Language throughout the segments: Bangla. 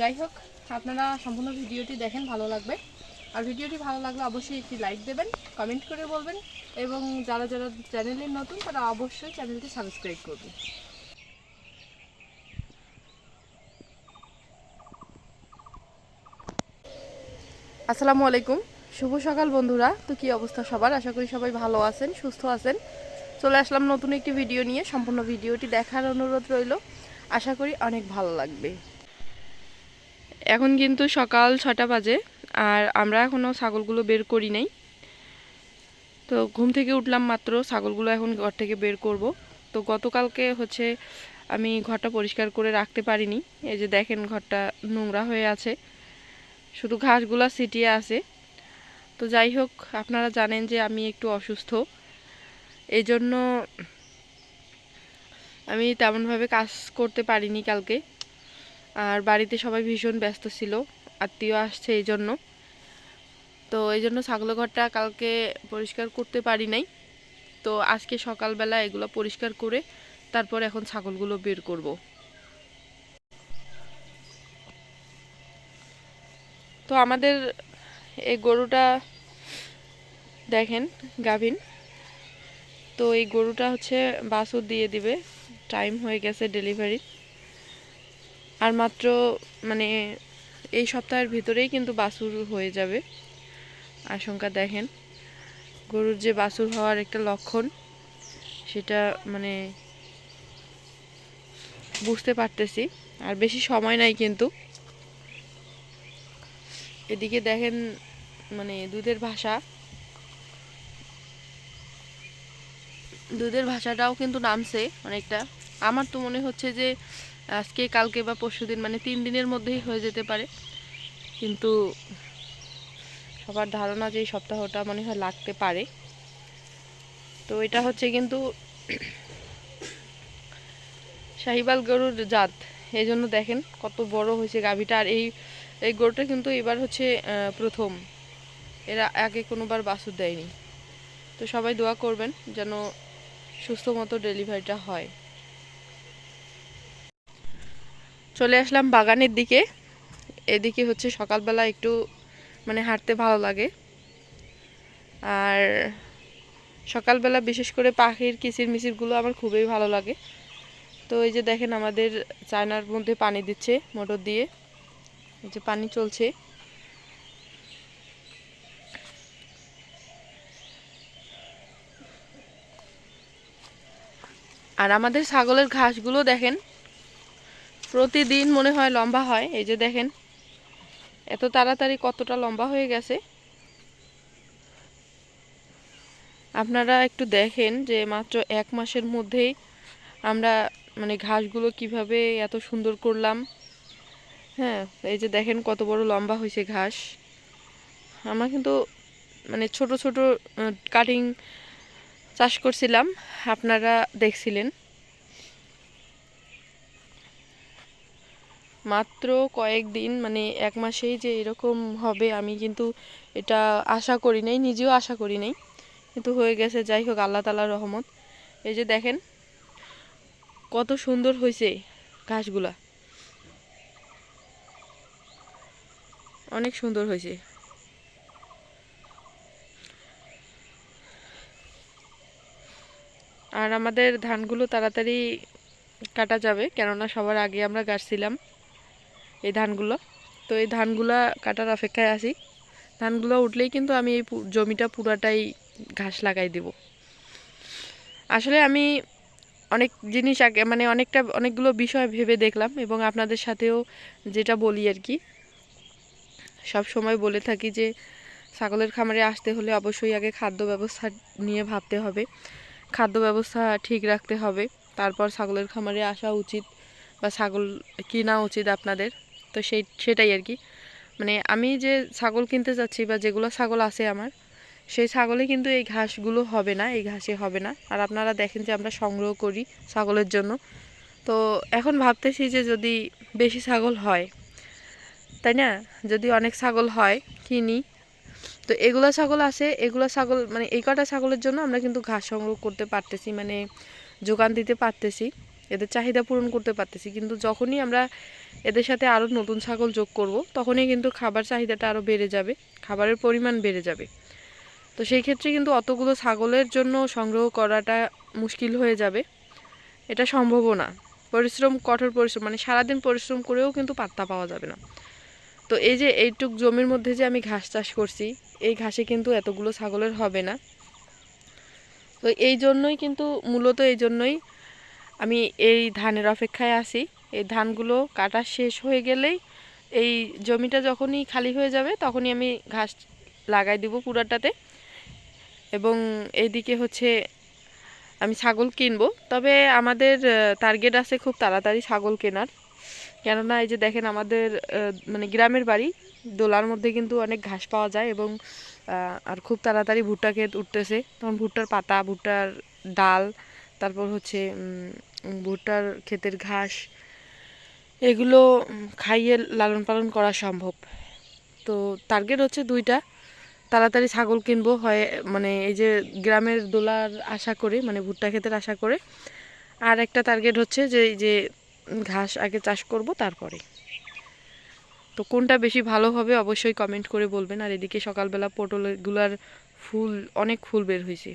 যাই হোক, আপনারা সম্পূর্ণ ভিডিওটি দেখেন, ভালো লাগবে। আর ভিডিওটি ভালো লাগলে অবশ্যই একটি লাইক দেবেন, কমেন্ট করে বলবেন, এবং যারা যারা চ্যানেলের নতুন, তারা অবশ্যই চ্যানেলটি সাবস্ক্রাইব করবেন। আসসালামু আলাইকুম। শুভ সকাল বন্ধুরা। তো কি অবস্থা সবার? আশা করি সবাই ভালো আছেন, সুস্থ আছেন। চলে আসলাম নতুন একটি ভিডিও নিয়ে। সম্পূর্ণ ভিডিওটি দেখার অনুরোধ রইল। আশা করি অনেক ভালো লাগবে। এখন কিন্তু সকাল ছটা বাজে আর আমরা এখনও ছাগলগুলো বের করি নাই। তো ঘুম থেকে উঠলাম মাত্র, ছাগলগুলো এখন ঘর থেকে বের করব। তো গতকালকে হচ্ছে আমি ঘরটা পরিষ্কার করে রাখতে পারিনি। এই যে দেখেন ঘরটা নোংরা হয়ে আছে। শুধু ঘাসগুলো ছিটিয়ে আছে। তো যাই হোক, আপনারা জানেন যে আমি একটু অসুস্থ। এই জন্য আমি তেমনভাবে কাজ করতে পারিনি কালকে। আর বাড়িতে সবাই ভীষণ ব্যস্ত ছিল, আত্মীয় আসছে এই জন্য। তো এই জন্য ছাগলের ঘরটা কালকে পরিষ্কার করতে পারি নাই। তো আজকে সকালবেলা এগুলো পরিষ্কার করে তারপর এখন ছাগলগুলো বের করব। তো আমাদের এই গরুটা দেখেন, গাভিন। তো এই গরুটা হচ্ছে বাছুর দিয়ে দিবে। টাইম হয়ে গেছে ডেলিভারি আর মাত্র মানে এই সপ্তাহের ভিতরেই কিন্তু বাছুর হয়ে যাবে। আশঙ্কা দেখেন। গরুর যে বাছুর হওয়ার একটা লক্ষণ, সেটা মানে বুঝতে পারতেছি। আর বেশি সময় নাই কিন্তু। এদিকে দেখেন মানে দুধের ভাষা। দুধের ভাষাটাও কিন্তু নামছে অনেকটা। আমার তো মনে হচ্ছে যে আজকে, কালকে বা পরশুদিন মানে তিন দিনের মধ্যেই হয়ে যেতে পারে। কিন্তু সবার ধারণা যে সপ্তাহটা মনে হয় লাগতে পারে। তো এটা হচ্ছে কিন্তু শাহিবাল গরুর জাত। এই জন্য দেখেন কত বড় হয়েছে গাভীটা। আর এই এই গরুটা কিন্তু এবার হচ্ছে প্রথম। এরা আগে কোনোবার বাছুর দেয়নি। তো সবাই দোয়া করবেন যেন সুস্থ মতো ডেলিভারিটা হয়। চলে আসলাম বাগানের দিকে। এদিকে হচ্ছে সকালবেলা একটু মানে হাঁটতে ভালো লাগে। আর সকালবেলা বিশেষ করে পাখির কিচির মিচিরগুলো আমার খুবই ভালো লাগে। তো এই যে দেখেন আমাদের চায়নার মধ্যে পানি দিচ্ছে, মোটর দিয়ে। এই যে পানি চলছে। আর আমাদের ছাগলের ঘাসগুলো দেখেন প্রতিদিন মনে হয় লম্বা হয়। এই যে দেখেন, এত তাড়াতাড়ি কতটা লম্বা হয়ে গেছে। আপনারা একটু দেখেন যে মাত্র এক মাসের মধ্যেই আমরা মানে ঘাসগুলো কীভাবে এত সুন্দর করলাম। হ্যাঁ এই যে দেখেন কত বড় লম্বা হয়েছে ঘাস। আমরা কিন্তু মানে ছোট ছোট কাটিং চাষ করছিলাম। আপনারা দেখছিলেন। মাত্র কয়েকদিন মানে এক মাসেই যে এরকম হবে, আমি কিন্তু এটা আশা করি নাই, নিজেও আশা করি নাই। কিন্তু হয়ে গেছে, যাই হোক, আল্লাহ তালার রহমত। এই যে দেখেন, কত সুন্দর হয়েছে ঘাসগুলা। অনেক সুন্দর হয়েছে আর আমাদের ধানগুলো তাড়াতাড়ি কাটা যাবে, কেননা সবার আগে আমরা গাছছিলাম এই ধানগুলো। তো এই ধানগুলা কাটার অপেক্ষায় আছি। ধানগুলো উঠলেই কিন্তু আমি এই জমিটা পুরাটাই ঘাস লাগাই দেব। আসলে আমি অনেক জিনিস আগে মানে অনেকটা, অনেকগুলো বিষয় ভেবে দেখলাম এবং আপনাদের সাথেও যেটা বলি আর কি। সব সময় বলে থাকি যে, ছাগলের খামারে আসতে হলে অবশ্যই আগে খাদ্য ব্যবস্থা নিয়ে ভাবতে হবে। খাদ্য ব্যবস্থা ঠিক রাখতে হবে। তারপর ছাগলের খামারে আসা উচিত বা ছাগল কিনা উচিত আপনাদের। তো সেই, সেটাই আর কি। মানে আমি যে ছাগল কিনতে যাচ্ছি বা যেগুলো ছাগল আছে আমার, সেই ছাগলে কিন্তু এই ঘাসগুলো হবে না, এই ঘাসে হবে না। আর আপনারা দেখেন যে আমরা সংগ্রহ করি ছাগলের জন্য। তো এখন ভাবতেছি যে যদি বেশি ছাগল হয়, তাই না? যদি অনেক ছাগল হয়, কিনি। তো এগুলো ছাগল আছে, এগুলো ছাগল মানে এই কটা ছাগলের জন্য আমরা কিন্তু ঘাস সংগ্রহ করতে পারতেছি মানে যোগান দিতে পারতেছি। এদের চাহিদা পূরণ করতে পারতেছি। কিন্তু যখনই আমরা এদের সাথে আরও নতুন ছাগল যোগ করব, তখনই কিন্তু খাবার চাহিদাটা আরও বেড়ে যাবে, খাবারের পরিমাণ বেড়ে যাবে। তো সেই ক্ষেত্রে কিন্তু অতগুলো ছাগলের জন্য সংগ্রহ করাটা মুশকিল হয়ে যাবে। এটা সম্ভবও না। পরিশ্রম, কঠোর পরিশ্রম মানে সারাদিন পরিশ্রম করেও কিন্তু পাত্তা পাওয়া যাবে না। তো এই যে এইটুক জমির মধ্যে যে আমি ঘাস চাষ করছি, এই ঘাসে কিন্তু এতগুলো ছাগলের হবে না। তো এই জন্যই কিন্তু, মূলত এই জন্যই আমি এই ধানের অপেক্ষায় আছি। এই ধানগুলো কাটা শেষ হয়ে গেলেই এই জমিটা যখনই খালি হয়ে যাবে তখনই আমি ঘাস লাগাই দিব পুরাটাতে। এবং এইদিকে হচ্ছে আমি ছাগল কিনবো। তবে আমাদের টার্গেট আছে খুব তাড়াতাড়ি ছাগল কেনার। কেননা এই যে দেখেন আমাদের মানে গ্রামের বাড়ি, দোলার মধ্যে কিন্তু অনেক ঘাস পাওয়া যায় এবং আর খুব তাড়াতাড়ি ভুট্টা ক্ষেত উঠতেছে। তখন ভুট্টার পাতা, ভুট্টার ডাল তারপর হচ্ছে ভুট্টার ক্ষেতের ঘাস, এগুলো খাইয়ে লালন পালন করা সম্ভব। তো টার্গেট হচ্ছে দুইটা। তাড়াতাড়ি ছাগল কিনবো, হয় মানে এই যে গ্রামের দোলার আশা করে মানে ভুট্টা ক্ষেতের আশা করে। আর একটা টার্গেট হচ্ছে যে যে ঘাস আগে চাষ করব তারপরে। তো কোনটা বেশি ভালো হবে অবশ্যই কমেন্ট করে বলবেন। আর এদিকে সকালবেলা পটলগুলার ফুল, অনেক ফুল বের হয়েছে।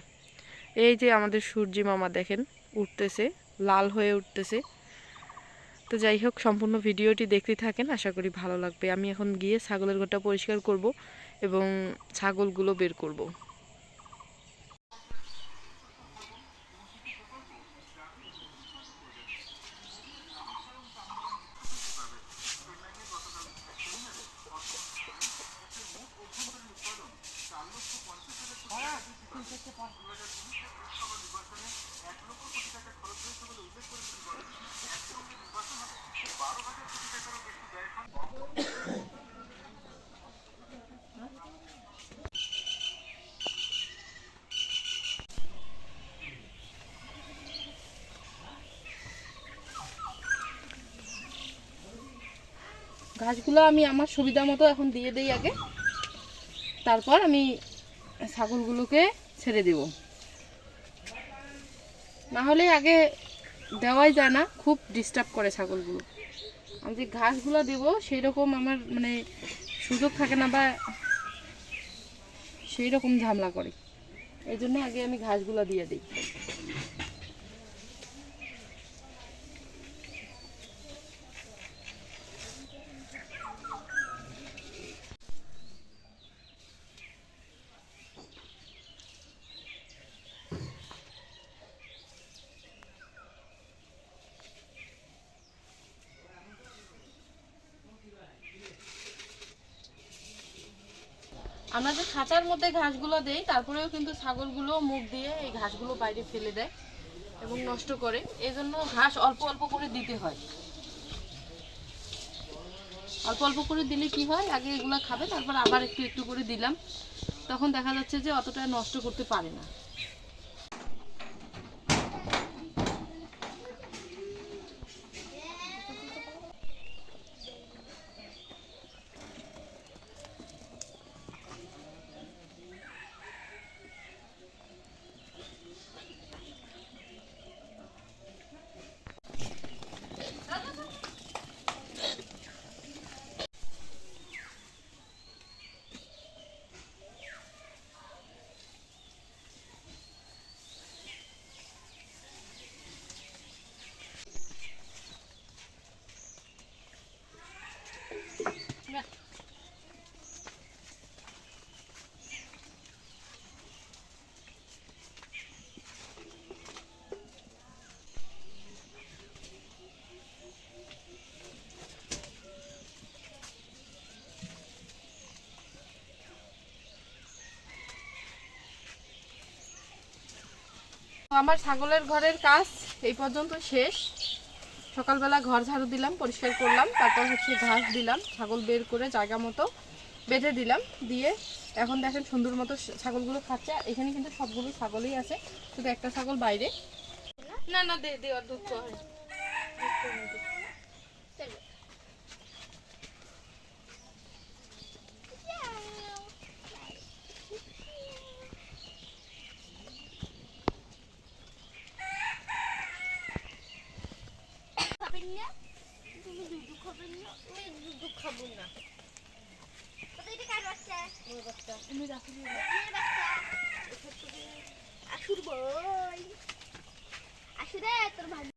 এই যে আমাদের সূর্যি মামা দেখেন, উঠতেছে, লাল হয়ে উঠতেছে। তো যাই হোক, সম্পূর্ণ ভিডিওটি দেখতে থাকেন, আশা করি ভালো লাগবে। আমি এখন গিয়ে ছাগলের ঘরটা পরিষ্কার করব এবং ছাগলগুলো বের করব। ঘাসগুলো আমি আমার সুবিধা মতো এখন দিয়ে দেই আগে। তারপর আমি ছাগলগুলোকে ছেড়ে দেব। না হলে আগে দেওয়াই যায় না, খুব ডিস্টার্ব করে ছাগলগুলো। আমি যে ঘাসগুলো দেব সেই রকম আমার মানে সুযোগ থাকে না বা সেই রকম ঝামেলা করে। এই জন্য আগে আমি ঘাসগুলো দিয়ে দিই। আমরা যে খাঁচার মধ্যে ঘাসগুলো দেই, তারপরেও কিন্তু ছাগলগুলো মুখ দিয়ে এই ঘাসগুলো বাইরে ফেলে দেয় এবং নষ্ট করে। এই জন্য ঘাস অল্প অল্প করে দিতে হয়। অল্প অল্প করে দিলে কি হয়? আগে এগুলো খাবে তারপর আবার একটু একটু করে দিলাম। তখন দেখা যাচ্ছে যে অতটা নষ্ট করতে পারে না। আমার ছাগলের ঘরের কাজ এই পর্যন্ত শেষ সকালবেলা ঘর ঝাড়ু দিলাম, পরিষ্কার করলাম, তারপর হচ্ছে ঘাস দিলাম, ছাগল বের করে জায়গা মতো বেঁধে দিলাম, দিয়ে এখন দেখেন সুন্দর মতো ছাগলগুলো খাচ্ছে, আর এখানে কিন্তু সবগুলো ছাগলই আছে, শুধু একটা ছাগল বাইরে না না, দে দে হয় খাব না তো এটা কার বাচ্চা ওই বাচ্চা তুমি রাখো মেয়ের বাচ্চা আসুর বই। আসুরে তোর ভাগ্য।